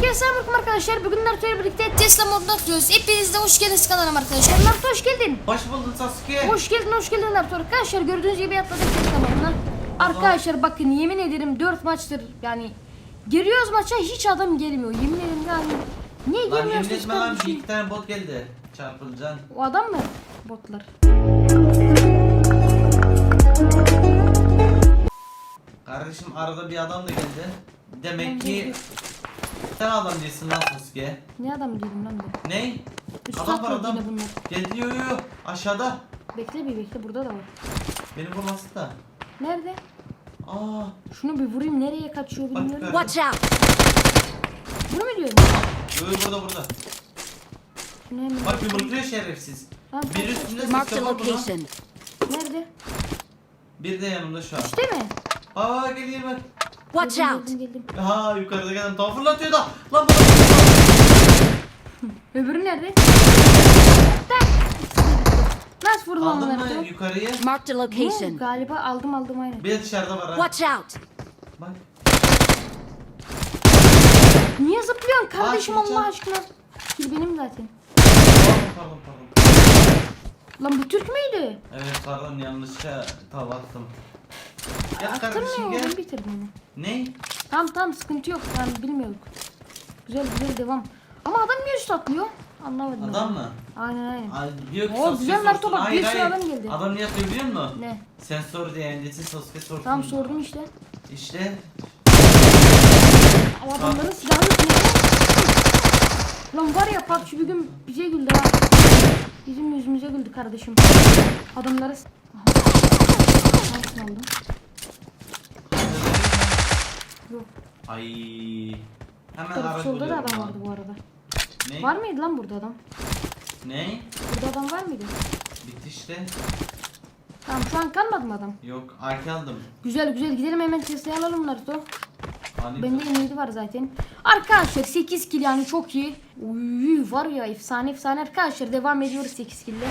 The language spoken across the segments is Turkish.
Herkese selamünaleyküm arkadaşlar. Bugün Naruto ile birlikte Tesla moduna atıyoruz. Hepiniz de hoş geldiniz kanalıma arkadaşlar. Naruto hoş geldin. Hoş buldun Sasuke. Hoş geldin, hoş geldin Naruto. Arkadaşlar gördüğünüz gibi atladık Tesla moduna. Arkadaşlar bakın yemin ederim 4 maçtır yani giriyoruz maça hiç adam gelmiyor. Yemin ederim yani niye Lan yemin gelmiyorsunuz etme lan bir iki tane bot geldi. Çarpılacaksın. O adam mı? Botlar. Kardeşim arada bir adam da geldi. Demek ki sen adam değilsin lan Sasuke. Ne adam diyorum lan ben. Ne? Üstü Adam var atıyor adam. yine bunlar. Geldi yo. Aşağıda. Bekle bir bekle burada da var. Beni vurmasın da. Nerede? Aa. Şunu bir vurayım nereye kaçıyor Bak bilmiyorum. gördüm. Watch out! Bunu mu diyorum? Yo yo burada burada. Şunu hemen Bak yumrukluyor şerefsiz. Bir üstünde Marked a var buna. location. Nerede? Bir de yanımda şu an. İşte mi? Aa geliyor bak. Watch out! Geldim, geldim. Ha yukarıda gelen tavır fırlatıyor da. Lan bu Öbürü nerede? Tak. Nasıl vurdun Aldın onları? mı yukarıyı? Marked a Bu location. Galiba aldım aldım aynen. Bir de dışarıda var ha. Watch out! Bak. Niye zıplıyorsun kardeşim Aa, Allah aşkına? Kil benim zaten. Pardon pardon pardon. Lan bu Türk müydü? Evet pardon yanlışa tava attım. Ya kardeşim Attırmıyor gel. oğlum bitirdim onu. Ne? Tamam tamam sıkıntı yok yani bilmiyorduk. Güzel güzel devam. Ama adam niye üst atlıyor? Anlamadım. ben. Adam mı? Aynen aynen. Ay, diyor ki Oo, Sasuke güzel sorsun. Naruto bak, bir sürü adam geldi. Adam ne yapıyor biliyor musun? Ne? Sen sor diye endisi Sasuke sorsun. Tamam sordum işte. İşte O adamların silahı yok. Lan var ya PUBG bir gün bize güldü ha. Bizim yüzümüze güldü kardeşim. Adamları... Aha. Nasıl aldım? Yok. ay hemen Taraf ara solda da adam vardı bu arada. Ne? Var mıydı lan burada adam? Ne? Burada adam var mıydı? Bitti işte. Tamam şu an kalmadı mı adam? Yok arka aldım. Güzel güzel gidelim hemen Tesla'yı alalım Naruto. Hani Bende M7 var zaten. Arkadaşlar 8 kill yani çok iyi. Uy, var ya efsane efsane arkadaşlar devam ediyoruz 8 kill'le.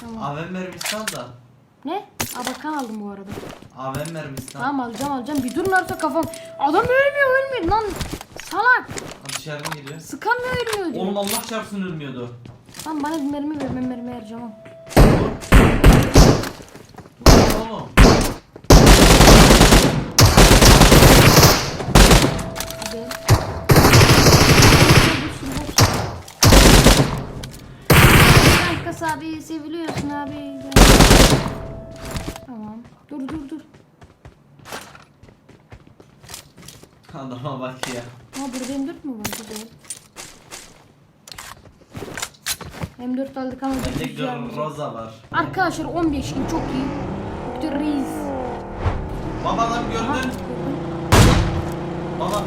Tamam. AVM mermisi al da. Ne? Aa bakan aldım bu arada. AVM mermisi al. Tamam alacağım alacağım. Bir dur Naruto kafam. Adam ölmüyor ölmüyor lan. Salak. Hadi dışarıdan geliyor. Sıkamıyor ölmüyor diyor. Oğlum Allah çarpsın ölmüyordu. Tamam bana bir mermi ver ben mermi harcamam. Oğlum. Kankas abi seviliyorsun abi. Tamam. Dur dur dur. Adama bak ya. Ama burada M4 mü var? Güzel. M4 aldık ama Bende bir almayacağım. Roza var. Arkadaşlar 15 gün çok iyi. Doktor Reis. Baba adam Aha, gördün. gördüm. Baba.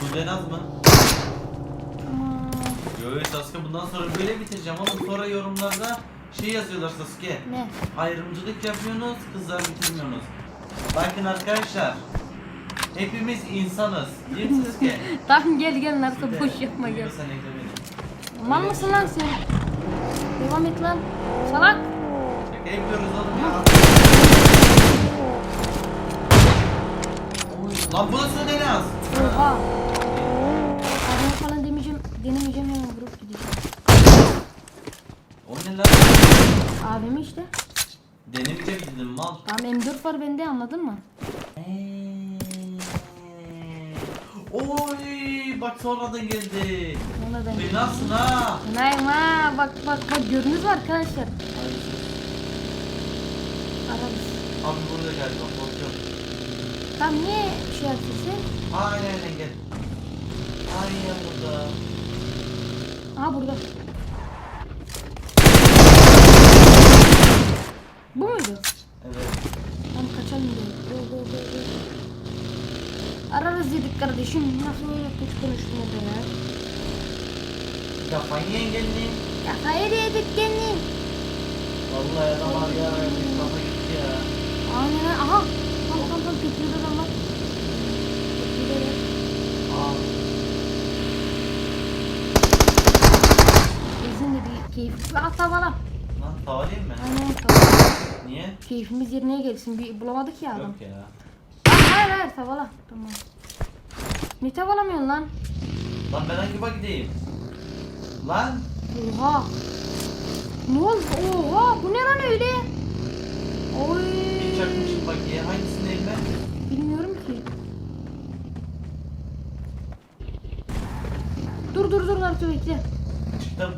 Bu denaz mı? Aman. Yo Sasuke bundan sonra böyle bitireceğim ama sonra yorumlarda şey yazıyorlar Sasuke. Ne? Ayrımcılık yapıyorsunuz, kızlar bitirmiyorsunuz. Bakın arkadaşlar. Hepimiz insanız. Değil mi Sasuke? Tamam gel gel Naruto Bir de- boş yapma gel. Sen ekle beni. Mal mısın lan sen? Devam et lan. Salak. Şaka yapıyoruz oğlum ya. Lan bu nasıl denaz? Oha. Adamı falan demeyeceğim, denemeyeceğim hemen vurup gideceğim. O ne lan? AVM işte. Denemeyeceğim dedim mal. Tamam M4 var bende anladın mı? Oy bak sonradan geldi. Ona ben. Fenasın ha. Nayım ha bak bak bak gördünüz mü arkadaşlar? Ararız. Abi burada galiba korkuyorum. Tamam niye şey yapıyorsun? Aynen aynen gel. Aynen burada. Aha burada. sakız yedik kardeşim. Nasıl öyle hiç konuşmadı ya? Kafayı yengenli. Kafayı da yedik kendin. Vallahi adam var ya. Kafa gitti ya. Aynen. Aha. Tam tam tam kötüydü adam bak. Kötüydü. Aa. Ezin dedi. Keyifli. Hatta bana. Lan tavalayım mı? Aynen tavalayım. Niye? Keyfimiz yerine gelsin. Bir bulamadık ya adam. Yok ya. Hayır hayır savala. Tamam. Ne tavalamıyorsun lan? Lan ben hangi bak gideyim? Lan Oha. Ne oldu? Oha bu ne lan öyle? Oy. bir çakmışım bak ya hangisindeyim ben? Bilmiyorum ki. Dur dur dur Naruto bekle. Çıktım.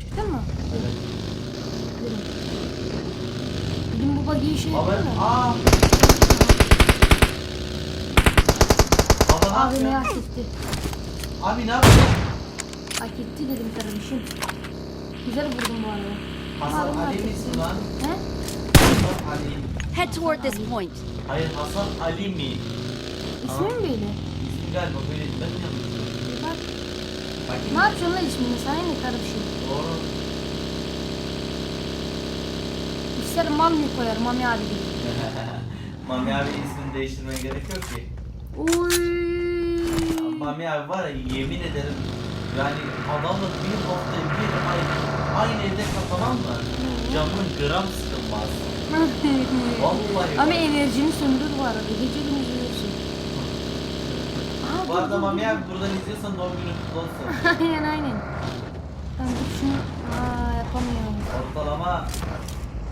Çıktın mı? Evet. Durun. Bugün bu buggy işe Baba yarıyor mu? aa. Baba ne Abi ne yapıyor? hak etti? Abi ne yapıyor? Hak etti dedim kardeşim. Güzel vurdum bu arada. Hasan Abi, Ali misin lan? He? Hasan Ali. Head toward this point. Hayır Hasan Ali mi? İsmi mi böyle? İsmi galiba böyle ben mi? Bak. Bakayım. Ne yapıyorsun lan ismini? Sana ne kardeşim? Doğru. İster Mami koyar Mami abi gibi. Mami abi ismini değiştirmeye gerek yok ki. Oy. Mami abi var ya yemin ederim yani adamla bir hafta bir ay aynı evde kapanan mı? Camın gram sıkılmaz. Vallahi. Ama enerjini söndür bu arada. Gece gündüz uyuyorsun. Aha, Bu arada Mami abi buradan izliyorsan doğum günün kutlu olsun. aynen aynen. Ben dur şunu. Aa yapamıyorum. Ortalama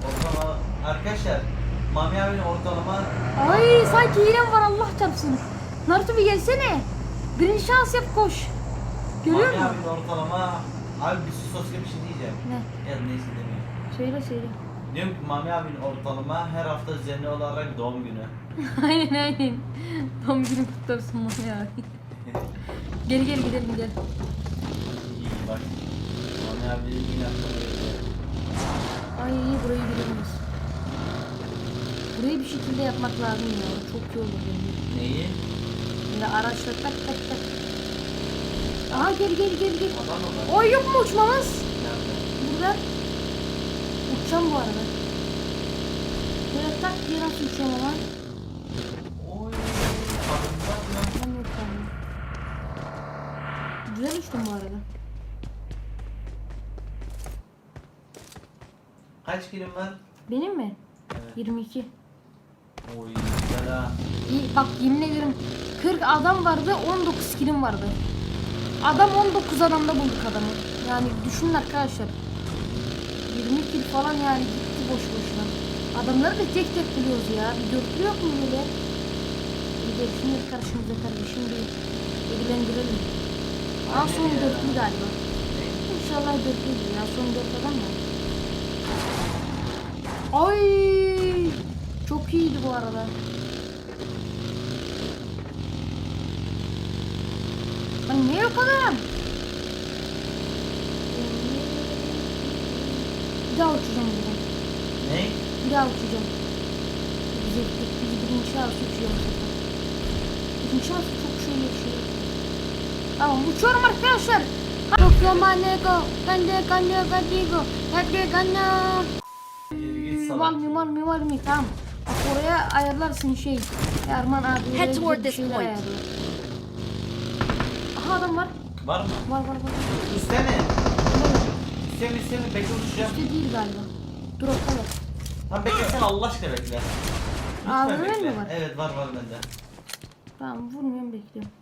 ortalama arkadaşlar Mami abinin ortalama Ay sanki hilem var Allah çarpsın. Naruto bir gelsene. Birinci şans yap koş. Görüyor Mami musun? abinin ortalama abi bir sus sosyal bir şey diyeceğim. Ne? Ya neyse demiyorum. Söyle söyle. Diyorum ki Mami abinin ortalama her hafta düzenli olarak doğum günü. aynen aynen. Doğum günün kutlu olsun Mami abi. gel gel gidelim gel. İyi bak. Mami abi yine geldi. Ay iyi burayı biz. Burayı bir şekilde yapmak lazım ya. Çok iyi olur. Neyi? Böyle araçla tak tak tak. Aha gel gel gel gel. Oy yok mu uçmamız? Burada. Uçacağım bu arada. Böyle tak diye nasıl uçuyorum ama? Güzel uçtum bu arada. Kaç kilim var? Benim mi? Evet. 22. Oy ha. İyi, bak yemin ederim 40 adam vardı 19 kilim vardı. Adam 19 adamda bulduk adamı. Yani düşünün arkadaşlar. 20 kil falan yani gitti boş boşuna. Adamları da tek tek buluyoruz ya. Bir dörtlü yok mu böyle? Bir de şimdi karşımıza kardeşim bir ödüllendirelim. Aa son dörtlü galiba. İnşallah dörtlüdür ya. Son dört adam ya. Ay çok iyiydi bu arada. Lan ne yok adam? Bir daha uçacağım buradan. Ne? Bir daha uçacağım. Bize bizi birinci şahıs uçuyor bu sefer. Birinci şahıs çok şey yaşıyor. Tamam uçuyorum arkadaşlar. Tokyo maneko, kande kande kadigo, kande kande. Git Mimar mimar mimar mi tamam. Bak oraya ayarlarsın şey. Erman abi. Head toward this point. ayarlar. Aha adam var. Var mı? Var var var. İsteme. İsteme isteme bekle uçacağım. İşte değil galiba. Dur ortalar. Lan bekle sen Allah aşkına bekle. Aa, Lütfen bekle. mi var? Evet var var bende. Tamam vurmuyorum bekliyorum.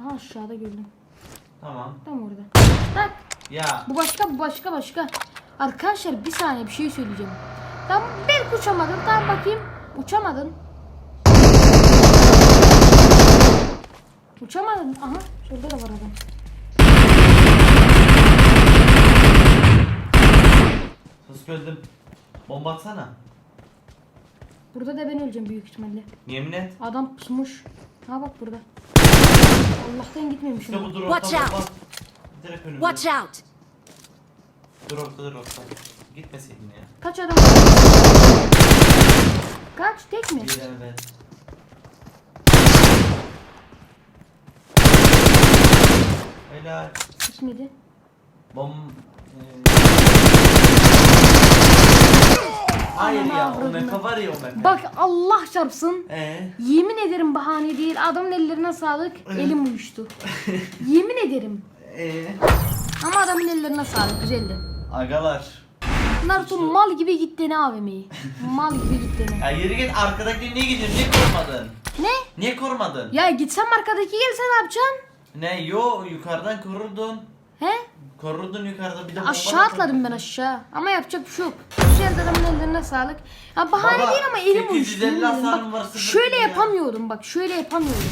Aha aşağıda gördüm. Tamam. Tam orada. Tak. Ya Bu başka bu başka başka. Arkadaşlar bir saniye bir şey söyleyeceğim. Tam belki uçamadın. Tamam bakayım. Uçamadın. Uçamadın. Aha şurada da var adam. hız öldüm. Bomba atsana. Burada da ben öleceğim büyük ihtimalle. Yemin et. Adam pusmuş. Ha bak burada. Allah'tan gitmemişim. İşte bu dur Watch out. Direkt önümde. Watch out! Dur orta dur orta. Gitmeseydin ya. Kaç adam? Kaç tek mi? Bir evet. Helal. Gitmedi. Bom... Ee, Hayır ya o avradını. mepe var ya o mepe. Bak Allah çarpsın. Ee? Yemin ederim bahane değil. Adamın ellerine sağlık. Elim uyuştu. Yemin ederim. Ee? Ama adamın ellerine sağlık. Güzeldi. Agalar. Naruto mal gibi gitti ne AVM'yi. Mal gibi gitti ne. Ya yürü git arkadaki niye gidiyorsun? Niye korumadın? Ne? Niye korumadın? Ya gitsem arkadaki gelse ne yapacaksın? Ne yo yukarıdan korurdun. He? Korurdun yukarıda bir de bomba Aşağı atladım ben aşağı. Ama yapacak bir şey yok. Güzel adamın ellerine sağlık. Ya bahane Baba, değil ama elim 850 uyuştu. yemin ederim. hasarım var, Bak, sıfır şöyle ya. yapamıyordum bak şöyle yapamıyordum.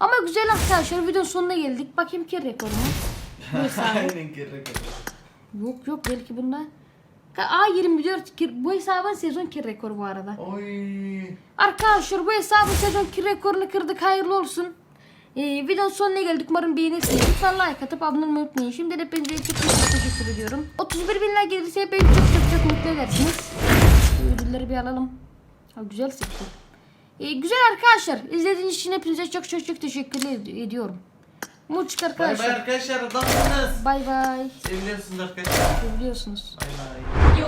Ama güzel arkadaşlar videonun sonuna geldik. Bakayım ki rekorumu. Bu hesabı. Aynen kere yok yok belki bunda. A24 kir- bu hesabın sezon kir rekoru bu arada. Oy. Arkadaşlar bu hesabın sezon kir rekorunu kırdık hayırlı olsun. Ee, videonun sonuna geldik. Umarım beğenirsiniz. Lütfen like atıp abone olmayı unutmayın. Şimdi de hepinize çok çok teşekkür ediyorum. 31 bin like gelirse beni çok çok çok mutlu edersiniz. Ödülleri bir alalım. Ha, güzel sıktı. Ee, güzel arkadaşlar. İzlediğiniz için hepinize çok çok çok teşekkür ed- ediyorum. Muçuk Bay bay arkadaşlar. arkadaşlar adamsınız. Bay bay. Seviyorsunuz arkadaşlar. Biliyorsunuz. Bay bay.